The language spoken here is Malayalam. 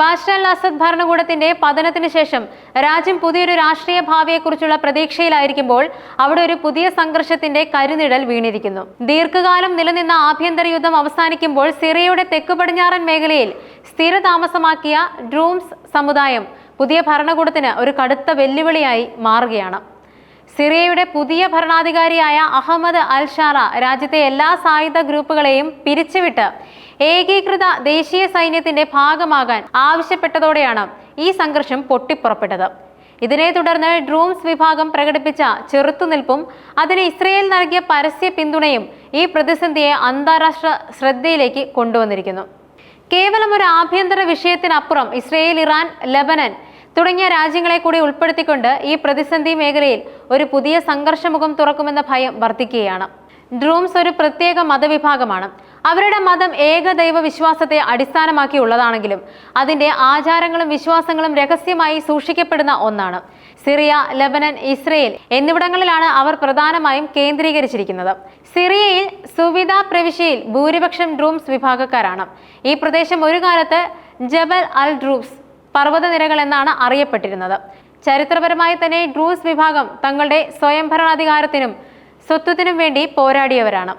ബാഷർ അൽ അസദ് ഭരണകൂടത്തിന്റെ പതനത്തിന് ശേഷം രാജ്യം പുതിയൊരു രാഷ്ട്രീയ ഭാവിയെക്കുറിച്ചുള്ള പ്രതീക്ഷയിലായിരിക്കുമ്പോൾ അവിടെ ഒരു പുതിയ സംഘർഷത്തിന്റെ കരുനിഴൽ വീണിരിക്കുന്നു. ദീർഘകാലം നിലനിന്ന ആഭ്യന്തര യുദ്ധം അവസാനിക്കുമ്പോൾ സിറിയയുടെ തെക്ക് പടിഞ്ഞാറൻ മേഖലയിൽ സ്ഥിരതാമസമാക്കിയ ഡ്രൂംസ് സമുദായം പുതിയ ഭരണകൂടത്തിന് ഒരു കടുത്ത വെല്ലുവിളിയായി മാറുകയാണ്. സിറിയയുടെ പുതിയ ഭരണാധികാരിയായ അഹമ്മദ് അൽ ഷാറ രാജ്യത്തെ എല്ലാ സായുധ ഗ്രൂപ്പുകളെയും പിരിച്ചുവിട്ട് ഏകീകൃത ദേശീയ സൈന്യത്തിന്റെ ഭാഗമാകാൻ ആവശ്യപ്പെട്ടതോടെയാണ് ഈ സംഘർഷം പൊട്ടിപ്പുറപ്പെട്ടത്. ഇതിനെ തുടർന്ന് ഡ്രൂംസ് വിഭാഗം പ്രകടിപ്പിച്ച ചെറുത്തുനിൽപ്പും അതിന് ഇസ്രയേൽ നൽകിയ പരസ്യ പിന്തുണയും ഈ പ്രതിസന്ധിയെ അന്താരാഷ്ട്ര ശ്രദ്ധയിലേക്ക് കൊണ്ടുവന്നിരിക്കുന്നു. കേവലം ഒരു ആഭ്യന്തര വിഷയത്തിനപ്പുറം ഇസ്രയേൽ ഇറാൻ ലബനൻ തുടങ്ങിയ രാജ്യങ്ങളെ കൂടി ഉൾപ്പെടുത്തിക്കൊണ്ട് ഈ പ്രതിസന്ധി മേഖലയിൽ ഒരു പുതിയ സംഘർഷമുഖം തുറക്കുമെന്ന ഭയം വർദ്ധിക്കുകയാണ്. ഡ്രൂംസ് ഒരു പ്രത്യേക മതവിഭാഗമാണ്. അവരുടെ മതം ഏകദൈവ വിശ്വാസത്തെ അടിസ്ഥാനമാക്കിയുള്ളതാണെങ്കിലും അതിന്റെ ആചാരങ്ങളും വിശ്വാസങ്ങളും രഹസ്യമായി സൂക്ഷിക്കപ്പെടുന്ന ഒന്നാണ്. സിറിയ ലബനൻ ഇസ്രയേൽ എന്നിവിടങ്ങളിലാണ് അവർ പ്രധാനമായും കേന്ദ്രീകരിച്ചിരിക്കുന്നത്. സിറിയയിൽ സുവിധ പ്രവിശ്യയിൽ ഭൂരിപക്ഷം ഡ്രൂംസ് വിഭാഗക്കാരാണ്. ഈ പ്രദേശം ഒരു കാലത്ത് ജബൽ അൽ ഡ്രൂംസ് പർവതനിരകൾ എന്നാണ് അറിയപ്പെട്ടിരുന്നത്. ചരിത്രപരമായി തന്നെ ഡ്രൂസ് വിഭാഗം തങ്ങളുടെ സ്വയംഭരണാധികാരത്തിനും സ്വത്വത്തിനും വേണ്ടി പോരാടിയവരാണ്.